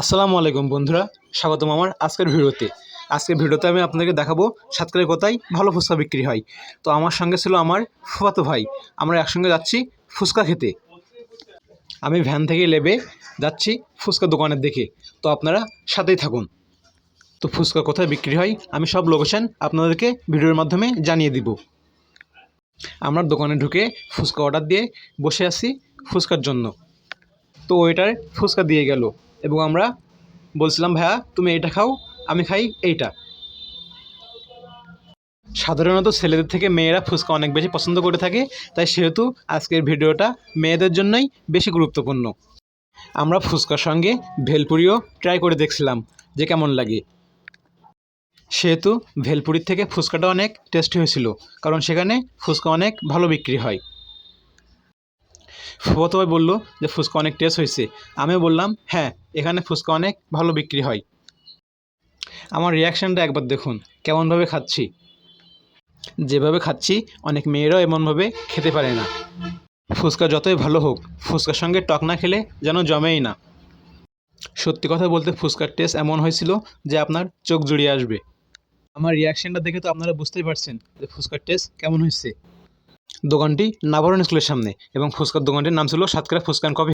আসসালামু আলাইকুম বন্ধুরা, স্বাগতম আমার আজকের ভিডিওতে। আজকের ভিডিওতে আমি আপনাদেরকে দেখাবো সাতকালের কোথায় ভালো ফুচকা বিক্রি হয়। তো আমার সঙ্গে ছিল আমার ফুফাতো ভাই। আমরা একসঙ্গে যাচ্ছি ফুচকা খেতে। আমি ভ্যান থেকে লেবে যাচ্ছি ফুচকা দোকানের দিকে। তো আপনারা সাথেই থাকুন। তো ফুচকা কোথায় বিক্রি হয়, আমি সব লোকেশন আপনাদেরকে ভিডিওর মাধ্যমে জানিয়ে দিব। আমরা দোকানে ঢুকে ফুচকা অর্ডার দিয়ে বসে আছি ফুচকার জন্য। তো ওইটার ফুচকা দিয়ে গেল। এবং আমরা বলছিলাম, ভাইয়া, তুমি এটা খাও, আমি খাই এইটা। সাধারণত ছেলেদের থেকে মেয়েরা ফুচকা অনেক বেশি পছন্দ করে থাকে, তাই সেহেতু আজকের ভিডিওটা মেয়েদের জন্যই বেশি গুরুত্বপূর্ণ। আমরা ফুচকার সঙ্গে ভেলপুরিও ট্রাই করে দেখছিলাম যে কেমন লাগে। সেহেতু ভেলপুরির থেকে ফুচকাটা অনেক টেস্টি হয়েছিল, কারণ সেখানে ফুচকা অনেক ভালো বিক্রি হয়। ভাই বলল যে ফুচকা অনেক টেস্ট হয়েছে। আমিও বললাম হ্যাঁ এখানে ফুচকা অনেক ভালো বিক্রি হয়। আমার রিয়াকশানটা একবার দেখুন, কেমনভাবে খাচ্ছি। যেভাবে খাচ্ছি, অনেক মেয়েরাও এমনভাবে খেতে পারে না। ফুচকা যতই ভালো হোক, ফুচকার সঙ্গে টক না খেলে যেন জমেই না। সত্যি কথা বলতে ফুচকার টেস্ট এমন হয়েছিল যে আপনার চোখ জুড়িয়ে আসবে। আমার রিয়াকশানটা দেখে তো আপনারা বুঝতেই পারছেন যে ফুচকার টেস্ট কেমন হয়েছে। দোকানটি নাভারণ স্কুলের সামনে এবং ফুচকার দোকানটির নাম ছিল সাতক্ষীরা ফুচকা কফি